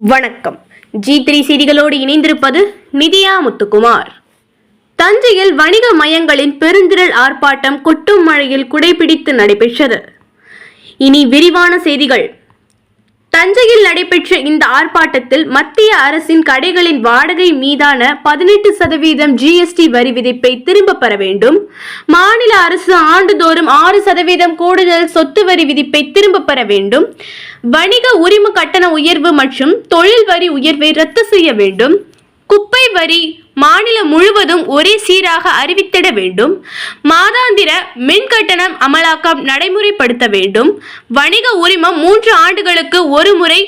வணக்கம். G three செய்திகளோடு இணைந்திருப்பது நிதியா முத்துக்குமார். தஞ்சையில் வணிக மையங்களின் பெருந்திரள் ஆர்ப்பாட்டம் கொட்டும் மழையில் குடைபிடித்து நடைபெற்றது. இனி விரிவான செய்திகள். தஞ்சையில் நடைபெற்ற இந்த ஆர்ப்பாட்டத்தில் மத்திய அரசின் கடைகளின் வாடகை மீதான பதினெட்டு சதவீதம் ஜிஎஸ்டி வரி விதிப்பை திரும்ப பெற வேண்டும். மாநில அரசு ஆண்டுதோறும் ஆறு சதவீதம் கூடுதல் சொத்து வரி விதிப்பை திரும்பப் பெற வேண்டும். வணிக உரிம கட்டண உயர்வு மற்றும் தொழில் வரி உயர்வை ரத்து செய்ய வேண்டும். குப்பை வரி மாநிலம் முழுவதும் ஒரே சீராக அறிவித்திட வேண்டும். மாதாந்திர மின் கட்டணம் அமலாக்கம் நடைமுறைப்படுத்த வேண்டும். வணிக உரிமம் மூன்று ஆண்டுகளுக்கு ஒரு முறை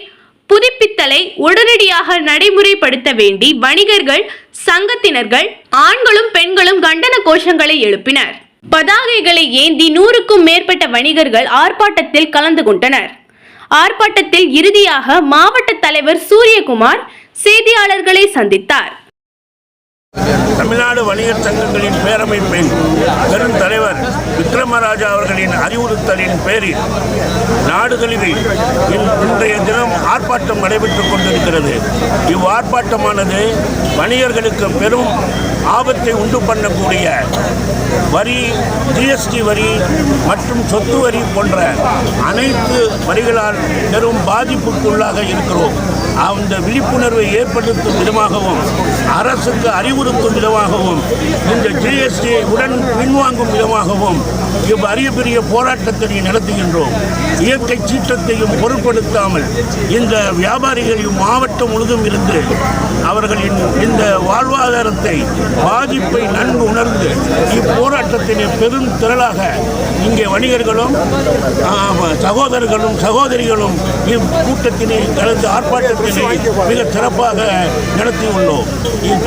புதுப்பித்தலை உடனடியாக நடைமுறைப்படுத்த வேண்டி வணிகர்கள் சங்கத்தினர்கள் ஆண்களும் பெண்களும் கண்டன கோஷங்களை எழுப்பினர். பதாகைகளை ஏந்தி நூறுக்கும் மேற்பட்ட வணிகர்கள் ஆர்ப்பாட்டத்தில் கலந்து கொண்டனர். ஆர்ப்பாட்டத்தில் இறுதியாக மாவட்ட தலைவர் சூரியகுமார் செய்தியாளர்களை சந்தித்தார். தமிழ்நாடு வணிகர் சங்கங்களின் பேரமைப்பின் பெருந்தலைவர் விக்ரமராஜா அவர்களின் அறிவுறுத்தலின் பேரில் நாடுகளில் இன்- இன்றைய தினம் ஆர்ப்பாட்டம் நடைபெற்றுக் கொண்டிருக்கிறது. இவ்வார்ப்பாட்டமானது வணிகர்களுக்கு பெரும் ஆபத்தை உண்டு பண்ணக்கூடிய வரி ஜிஎஸ்டி வரி மற்றும் சொத்து வரி போன்ற அனைத்து வரிகளால் பெரும் பாதிப்புக்குள்ளாக இருக்கிறோம். அந்த விழிப்புணர்வை ஏற்படுத்தும் விதமாகவும் அரசுக்கு அறிவுறுத்தும் விதமாகவும் இந்த ஜிஎஸ்டியை உடன் பின்வாங்கும் விதமாகவும் இவ் அரிய பெரிய போராட்டத்தை நடத்துகின்றோம். இயற்கை சீற்றத்தையும் பொருட்படுத்தாமல் இந்த வியாபாரிகள் மாவட்டம் முழுதும் இருந்து அவர்களின் இந்த வாழ்வாதாரத்தை பாதிப்பை நன்கு உணர்ந்து இப்போராட்டத்தினை பெரும் திரளாக இங்கே வணிகர்களும் சகோதரர்களும் சகோதரிகளும் இக்கூட்டத்தினை கலந்து ஆர்ப்பாட்டத்தினை மிக சிறப்பாக நடத்தியுள்ளோம். இவ்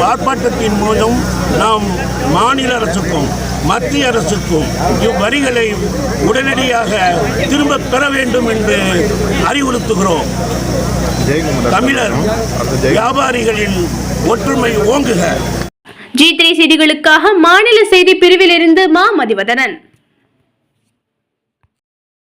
மூலம் நாம் மாநில அரசுக்கும் மத்திய அரசுக்கும் இவ்வரிகளை உடனடியாக திரும்ப பெற வேண்டும் என்று அறிவுறுத்துகிறோம். தமிழர் வியாபாரிகளின் ஒற்றுமை ஓங்குக. ஜி த்ரீ செய்திகளுக்காக மாநில செய்தி பிரிவிலிருந்து மா மதிவதனன்.